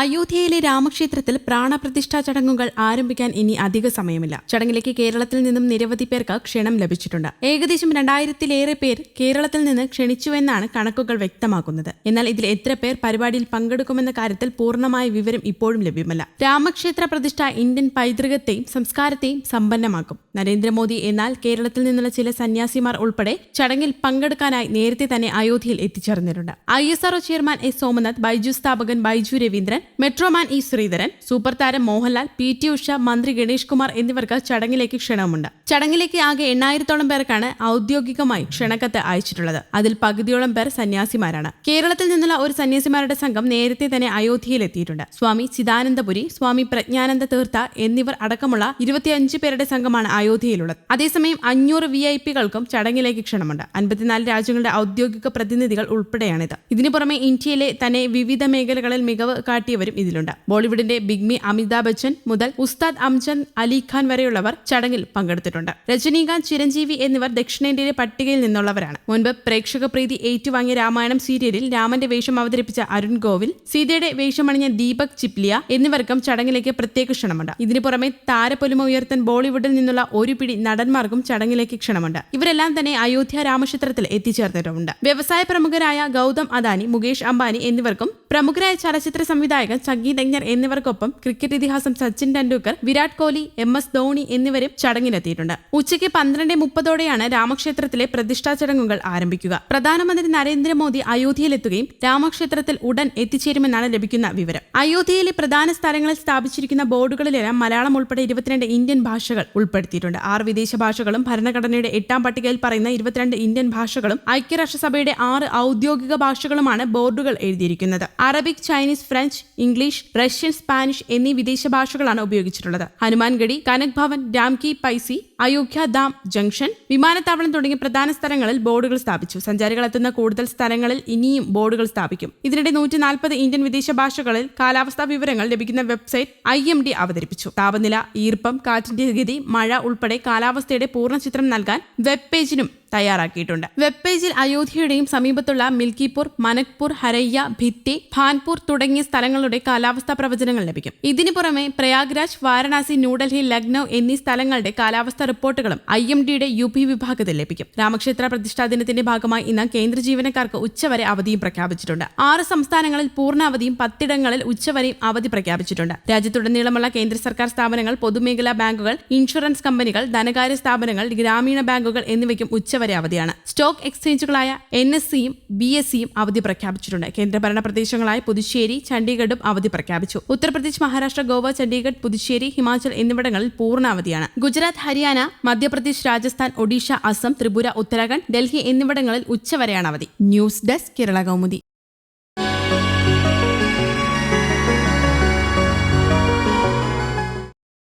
അയോധ്യയിലെ രാമക്ഷേത്രത്തിൽ പ്രാണപ്രതിഷ്ഠാ ചടങ്ങുകൾ ആരംഭിക്കാൻ ഇനി അധിക സമയമില്ല. ചടങ്ങിലേക്ക് കേരളത്തിൽ നിന്നും നിരവധി പേർക്ക് ക്ഷണം ലഭിച്ചിട്ടുണ്ട്. ഏകദേശം രണ്ടായിരത്തിലേറെ പേർ കേരളത്തിൽ നിന്ന് ക്ഷണിച്ചുവെന്നാണ് കണക്കുകൾ വ്യക്തമാക്കുന്നത്. എന്നാൽ ഇതിൽ എത്ര പേർ പരിപാടിയിൽ പങ്കെടുക്കുമെന്ന കാര്യത്തിൽ പൂർണമായ വിവരം ഇപ്പോഴും ലഭ്യമല്ല. രാമക്ഷേത്ര പ്രതിഷ്ഠ ഇന്ത്യൻ പൈതൃകത്തെയും സംസ്കാരത്തെയും സമ്പന്നമാക്കും. നരേന്ദ്രമോദി എന്നാൽ കേരളത്തിൽ നിന്നുള്ള ചില സന്യാസിമാർ ഉൾപ്പെടെ ചടങ്ങിൽ പങ്കെടുക്കാനായി നേരത്തെ തന്നെ അയോധ്യയിൽ എത്തിച്ചേർന്നിട്ടുണ്ട്. I chairman S Somanath Byju സ്ഥാപകൻ Byju Raveendran metro man E Sreedharan super താരം മോഹൻലാൽ പി ടി ഉഷ മന്ത്രി ഗണേഷ് കുമാർ എന്നിവർക്ക് ചടങ്ങിലേക്ക് ക്ഷണമുണ്ട്. ചടങ്ങിലേക്ക് ആകെ എണ്ണായിരത്തോളം പേർക്കാണ് ഔദ്യോഗികമായി ക്ഷണക്കത്ത് അയച്ചിട്ടുള്ളത്. അതിൽ പകുതിയോളം പേർ സന്യാസിമാരാണ്. കേരളത്തിൽ നിന്നുള്ള ഒരു സന്യാസിമാരുടെ സംഘം നേരത്തെ തന്നെ അയോധ്യയിൽ എത്തിയിട്ടുണ്ട് സ്വാമി ചിദാനന്ദപുരി സ്വാമി പ്രജ്ഞാനന്ദ തീർത്ഥ എന്നിവർ അടക്കമുള്ള ഇരുപത്തിയഞ്ച് പേരുടെ സംഘമാണ് അയോധ്യയിലുള്ളത്. അതേസമയം അഞ്ഞൂറ് വി ഐ പികൾക്കും ചടങ്ങിലേക്ക് ക്ഷണമുണ്ട്. അൻപത്തിനാല് രാജ്യങ്ങളുടെ ഔദ്യോഗിക പ്രതിനിധികൾ ഉൾപ്പെടെയാണിത്. ഇതിനു പുറമെ ഇന്ത്യയിലെ തന്നെ വിവിധ മേഖലകളിൽ മികവ് കാട്ടിയവരും ഇതിലുണ്ട്. ബോളിവുഡിന്റെ ബിഗ്മി അമിതാഭ് ബച്ചൻ മുതൽ ഉസ്താദ് അംജദ് അലിഖാൻ വരെയുള്ളവർ ചടങ്ങിൽ പങ്കെടുത്തിട്ടുണ്ട്. രജനീകാന്ത് ചിരഞ്ജീവി എന്നിവർ ദക്ഷിണേന്ത്യയിലെ പട്ടികയിൽ നിന്നുള്ളവരാണ്. മുൻപ് പ്രേക്ഷക പ്രീതി ഏറ്റുവാങ്ങിയ രാമായണം സീരിയലിൽ രാമന്റെ വേഷം അവതരിപ്പിച്ച അരുൺ ഗോവിൽ സീതയുടെ വേഷമണിഞ്ഞ ദീപക് ചിപ്ലിയ എന്നിവർക്കും ചടങ്ങിലേക്ക് പ്രത്യേക ക്ഷണമുണ്ട്. ഇതിനു പുറമെ താരപ്പൊലിമ ഉയർത്താൻ ബോളിവുഡിൽ നിന്നുള്ള ഒരു പിടി നടന്മാർക്കും ചടങ്ങിലേക്ക് ക്ഷണമുണ്ട്. ഇവരെല്ലാം തന്നെ അയോധ്യ രാമക്ഷേത്രത്തിൽ എത്തിച്ചേർന്നിട്ടുമുണ്ട്. വ്യവസായ പ്രമുഖരായ ഗൗതം അദാനി മുകേഷ് അംബാനി എന്നിവർക്കും പ്രമുഖരായ ചലച്ചിത്ര സംവിധായകൻ സംഗീതജ്ഞർ എന്നിവർക്കൊപ്പം ക്രിക്കറ്റ് ഇതിഹാസം സച്ചിൻ ടെണ്ടുൽക്കർ വിരാട് കോഹ്ലി എം എസ് ധോണി എന്നിവരും ചടങ്ങിലെത്തിയിട്ടുണ്ട് ഉച്ചയ്ക്ക് പന്ത്രണ്ട് മുപ്പതോടെയാണ് രാമക്ഷേത്രത്തിലെ പ്രതിഷ്ഠാ ചടങ്ങുകൾ ആരംഭിക്കുക. പ്രധാനമന്ത്രി നരേന്ദ്രമോദി അയോധ്യയിലെത്തുകയും രാമക്ഷേത്രത്തിൽ ഉടൻ എത്തിച്ചേരുമെന്നാണ് ലഭിക്കുന്ന വിവരം. അയോധ്യയിലെ പ്രധാന സ്ഥലങ്ങളിൽ സ്ഥാപിച്ചിരിക്കുന്ന ബോർഡുകളിലെല്ലാം മലയാളം ഉൾപ്പെടെ ഇരുപത്തിരണ്ട് ഇന്ത്യൻ ഭാഷകൾ ഉൾപ്പെടുത്തിയിട്ടുണ്ട്. ആറ് വിദേശ ഭാഷകളും ഭരണഘടനയുടെ എട്ടാം പട്ടികയിൽ പറയുന്ന ഇരുപത്തിരണ്ട് ഇന്ത്യൻ ഭാഷകളും ഐക്യരാഷ്ട്രസഭയുടെ ആറ് ഔദ്യോഗിക ഭാഷകളുമാണ് ബോർഡുകൾ എഴുതിയിരിക്കുന്നത്. Arabic Chinese French English Russian Spanish എന്നീ വിദേശ ഭാഷകളാണ് ഉപയോഗിച്ചിട്ടുള്ളത്. ഹനുമാൻഗഡി കനക് ഭവൻ രാംകി പൈസി അയോധ്യ ദാം ജംഗ്ഷൻ വിമാനത്താവളം തുടങ്ങിയ പ്രധാന സ്ഥലങ്ങളിൽ ബോർഡുകൾ സ്ഥാപിച്ചു. സഞ്ചാരികൾ എത്തുന്ന കൂടുതൽ സ്ഥലങ്ങളിൽ ഇനിയും ബോർഡുകൾ സ്ഥാപിക്കും. ഇതിനിടെ നൂറ്റി നാൽപ്പത് ഇന്ത്യൻ വിദേശ ഭാഷകളിൽ കാലാവസ്ഥാ വിവരങ്ങൾ ലഭിക്കുന്ന വെബ്സൈറ്റ് ഐ എം ഡി അവതരിപ്പിച്ചു. താപനില ഈർപ്പം കാറ്റിന്റെ ഗതി മഴ ഉൾപ്പെടെ കാലാവസ്ഥയുടെ പൂർണ ചിത്രം നൽകാൻ വെബ് പേജിനും തയ്യാറാക്കിയിട്ടുണ്ട്. വെബ് പേജിൽ അയോധ്യയുടെയും സമീപത്തുള്ള മിൽക്കിപൂർ മനക്പൂർ ഹരയ്യ ഭിത്തി ഭാൻപൂർ തുടങ്ങിയ സ്ഥലങ്ങളുടെ കാലാവസ്ഥാ പ്രവചനങ്ങൾ ലഭിക്കും. ഇതിനു പുറമെ പ്രയാഗ്രാജ് വാരണാസി ന്യൂഡൽഹി ലക്നൌ എന്നീ സ്ഥലങ്ങളുടെ കാലാവസ്ഥാ റിപ്പോർട്ടുകളും ഐ എം ഡിയുടെ യു പി വിഭാഗത്തിൽ ലഭിക്കും. രാമക്ഷേത്ര പ്രതിഷ്ഠാ ദിനത്തിന്റെ ഭാഗമായി ഇന്ന് കേന്ദ്ര ജീവനക്കാർക്ക് ഉച്ചവരെ അവധിയും പ്രഖ്യാപിച്ചിട്ടുണ്ട്. ആറ് സംസ്ഥാനങ്ങളിൽ പൂർണ അവധിയും പത്തിടങ്ങളിൽ ഉച്ചവരെയും അവധി പ്രഖ്യാപിച്ചിട്ടുണ്ട്. രാജ്യത്തുടനീളമുള്ള കേന്ദ്ര സർക്കാർ സ്ഥാപനങ്ങൾ പൊതുമേഖലാ ബാങ്കുകൾ ഇൻഷുറൻസ് കമ്പനികൾ ധനകാര്യ സ്ഥാപനങ്ങൾ ഗ്രാമീണ ബാങ്കുകൾ എന്നിവയ്ക്കും ഉച്ചവരെ അവധിയാണ്. സ്റ്റോക്ക് എക്സ്ചേഞ്ചുകളായ എൻ എസ് സിയും ബി എസ് സിയും അവധി പ്രഖ്യാപിച്ചിട്ടുണ്ട്. കേന്ദ്രഭരണ പ്രദേശങ്ങളായ പുതുച്ചേരി ചണ്ഡീഗഡും അവധി പ്രഖ്യാപിച്ചു. ഉത്തർപ്രദേശ് മഹാരാഷ്ട്ര ഗോവ ചണ്ഡീഗഡ് പുതുച്ചേരി ഹിമാചൽ എന്നിവിടങ്ങളിൽ പൂർണ അവധിയാണ് ഗുജറാത്ത് ഹരിയാന മധ്യപ്രദേശ് രാജസ്ഥാൻ ഒഡീഷ അസം ത്രിപുര ഉത്തരാഖണ്ഡ് ഡൽഹി എന്നിവിടങ്ങളിൽ ഉച്ചവരെയാണ് അവധി. News desk Kerala Kaumudi.